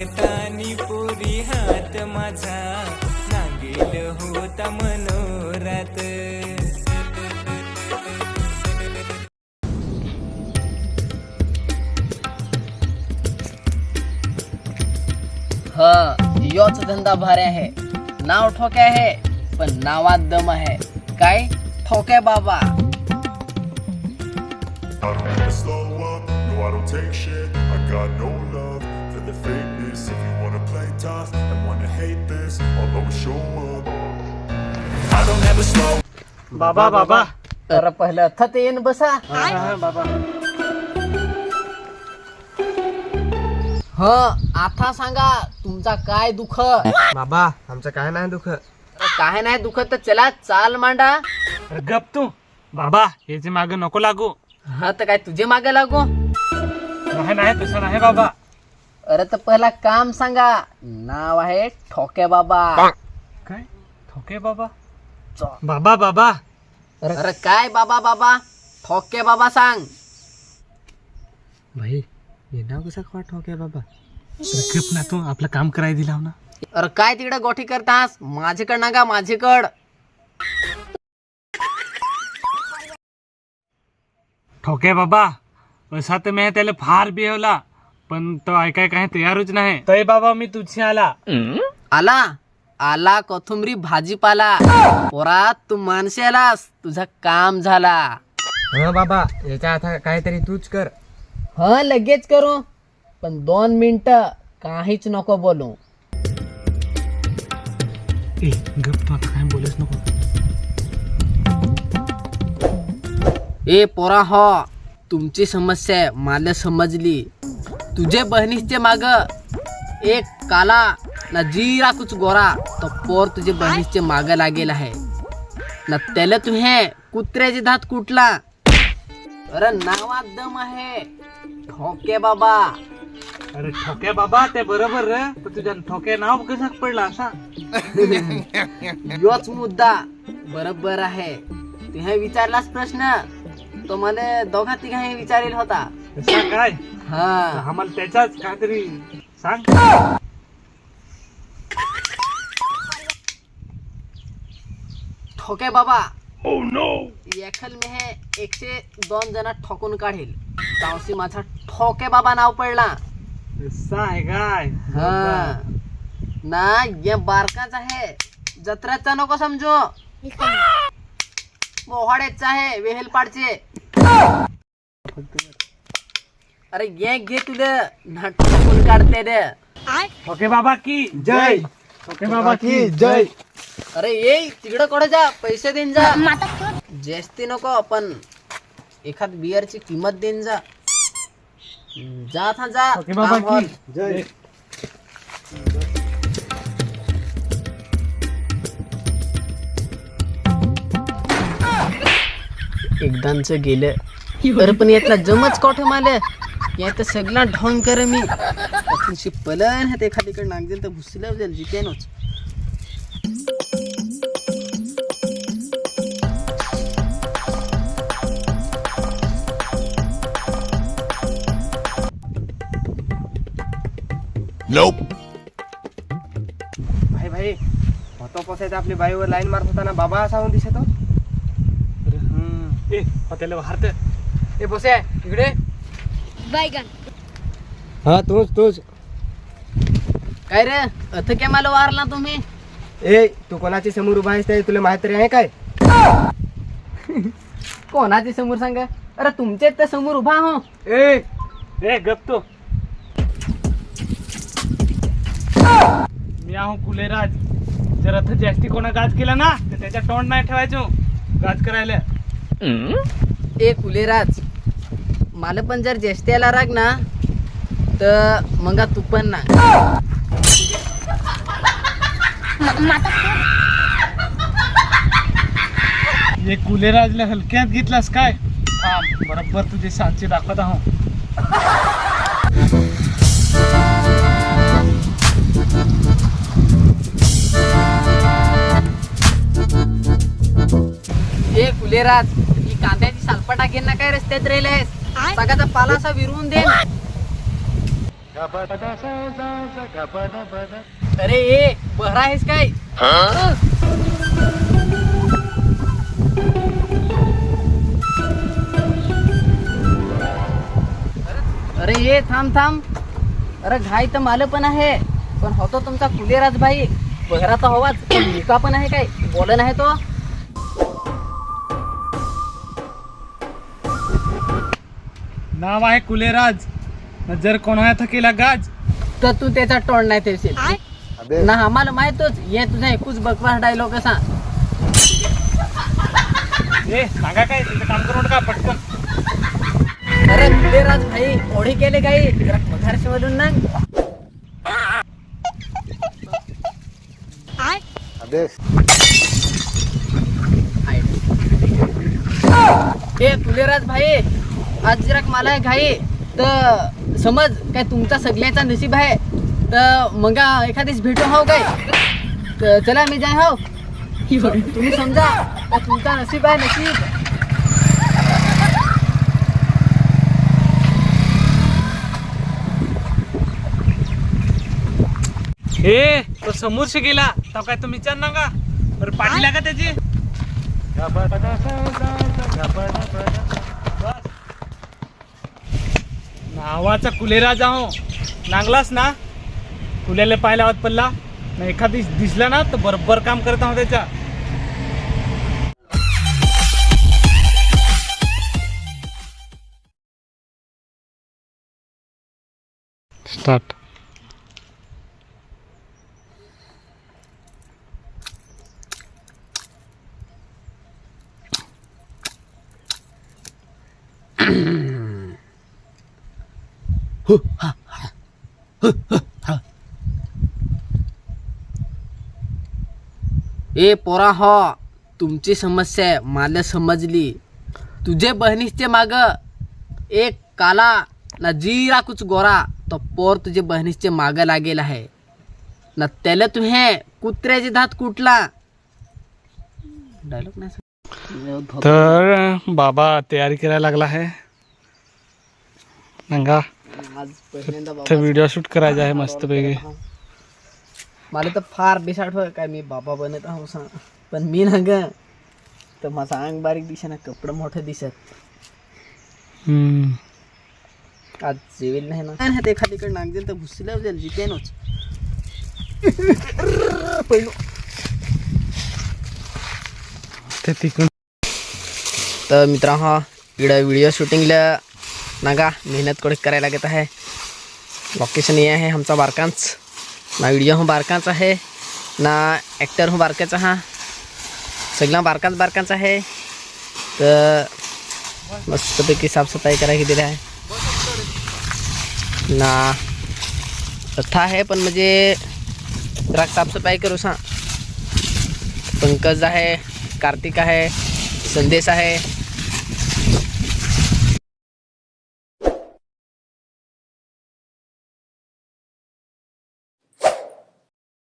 तानी पुरी हात माझा नागेल होता मनोरात. ह योच धंदा भारी आहे. नाव ठोके आहे पण नावात दम आहे. काय? ठोके बाबा. I don't slow up, no I don't take shit. I got no love. The fakeness. If you wanna play tough and wanna hate this I'll always show up. I don't ever slow बाबा बाबा तर पहिलं थत येईन बसा. बाबा. ह आता सांगा तुमचा काय दुख? बाबा आमचं काय नाही दुःख? काय नाही दुख तर चला चाल मांडा. गप तू. बाबा याचे मागे नको लागू. हा तर काय तुझे मागे लागू? नाही नाही तसं नाही बाबा. अरे तर पहिला काम सांगा. नाव आहे ठोके बाबा. काय? ठोके बाबा? बाबा बाबा. अरे काय बाबा बाबा? ठोके बाबा सांग. भाई हे नाव कसं खवा ठोके बाबा? ना तू आपलं काम करायला दिला ना. अरे काय तिकडे गोठी करतास? माझेकड ना का माझेकड ठोके बाबा असा तर मी त्याला फार बिहवला. पण तो ऐकाय काय तयारच नाही. तय बाबा मी तुझी आला. आला? आला कोथिंबरी भाजीपाला. पोरा तू माणसे आलास. तुझं काम झाला. हो बाबा याच्या आता काहीतरी तूच कर. हा लगेच करू. पण दोन मिनिट काहीच नको बोलू. ए गप तू आता काय बोलच नको. ए पोरा हो. तुमची समस्या आहे मला समजली. तुझे बहिणीचे माग एक काला ना जीरा कुछ गोरा तो पोर तुझे बहिणीचे माग लागेल आहे. ना त्याला तुम्ही कुत्र्याचे दात कुठला? अरे नावात दम आहे. ठोके बाबा. अरे ठोके बाबा ते बरोबर रे. पण तुझ्या ठोके नाव कसं पडला असा? योच मुद्दा. बरोबर आहे. तुम्ही विचारलाच प्रश्न. तो मला दोघा तिघाही विचारेल होता. काय? हा. आम्हाला त्याचाच काहीतरी सांग. ठोके बाबा. एखल मी हे एकशे दोन जण ठोकून काढेल. तावशी माझा ठोके बाबा नाव पडला. आहे काय हा. ना ये बारकाच आहे. जत्राचा नको समजू. मोहाडेचा आहे वेहेलपाडचे. अरे ये घे तुले ना ठोकून काढते रे. ठोके बाबा की जय. ठोके बाबा की जय. अरे ये तिकडं कडे जा? पैसे देऊन जा. जास्ती नको पण एखाद बियरची किंमत देऊन जा. जा था जा. ठोके बाबा काम होत. की जय. एकदाच गेलं अरे पण यातला जमच कोठे माले यात सगळा ढोंग कर मी. अथूनशी पलन हात एखादीकडे नागदेल तर भुसल्या जाईल जितेनच भाई भाई होतो पोसायचं आपली बाईवर लाईन मारत होता बाबा सांगून दिसतो? अरे, हं. ए हॉटेल वाहरते ए बोसे इकडे. हा तूच तूच. काय रे? अथ काय मला वारला तुम्ही. ए तू कोणाची समोर उभा आहेस ते तुला माहीत तरी आहे काय? कोणाच्या समोर सांगा? अरे तुमच्या त्या समोर उभा हो. ए ए गप तो. मी आहो कुलेराज. जर आता जास्ती कोणा गाज केला ना तर त्याच्या तोंड नाही ठेवायचो. गाज करायला. ए कुलेराज. मला पण जर जेष्ठ्याला राग ना तर मग तू पण ना. हे कुलेराजला हलक्यात घेतलास काय? थांब बरोबर तुझे सांचे दाखवत आहो. ए कुलेराज ही कांद्याची सालपटा घेऊन ना काय रस्त्यात राहिलेस सगळ्याचा पाला असा विरवून दे. अरे ए बहरा आहेस काय? अरे ये थांब थांब. अरे घाई तर माल पण आहे. पण होतो तुमचा कुलेराज भाई बहराचा आवाज. पण मिका पण आहे काय? बोल नाही तो? नाव आहे कुलेराज. जर कोणा थकेला गाज तर तू त्याचा तोंड नाही तेशील ना आम्हाला माहितच ये तुझा एकूच बकवास डायलॉग असा ए सांगा काय तिचं काम करू नका पटकन. अरे कुलेराज भाई ओढी केले काही? जरा पगारशी बोलून ना. ए कुलेराज भाई. आज जरा मला घाई तर समज काय तुमचा सगळ्याचा नशीब आहे तर मग एखादीच भेटू हो काय? तर चला मी जाय हो तुम्ही समजा का तुमचा नशीब आहे नशीब? ए तो समोरशी गेला तो काय तुम्ही विचार ना का? बरं पाठी का त्याची. नावाचा कुलेराजा हो नांगलास ना? कुल्याला पाहिला आवाज पडला. ना एखादी दिसला ना तर बरोबर काम करत आहोत त्याच्या. स्टार्ट ए पोरा हो तुमची समस्या आहे मला समजली. तुझे बहिणीचे माग एक काला ना जीरा कुछ गोरा तो पोर तुझे बहिणीचे माग लागेल आहे. ना त्याला तुम्ही कुत्र्याचे दात कुठला? डायलॉग नाही तर बाबा तयारी करायला लागला आहे. नंगा. आज पहिल्यांदा व्हिडिओ शूट करायचा आहे मस्तपैकी मला तर फार बिसाट होय काय मी बाबा बनत आहो सांग पण मी ना ग तर माझा अंग बारीक दिसे ना कपडं मोठं दिसत. हम्म. आज जेवेल नाही ना. नाही ते एखादीकडे नागदेल तर भुसल्या जाईल जितेनच पहिलो. ते तिकडून तर मित्रांनो इकडं व्हिडिओ शूटिंगला नागा मेहनत कोणी करायला लागत आहे. लोकेशन हे आहे आमचा बारकांच ना व्हिडिओ हा बारकांच आहे ना ॲक्टर हा बारकाचा हा. सगळा बारकांच बारकांच आहे. तर मस्तपैकी साफसफाई करायला दिली आहे. ना कथा आहे पण म्हणजे जरा साफसफाई करू सांग पंकज आहे कार्तिक आहे संदेश आहे.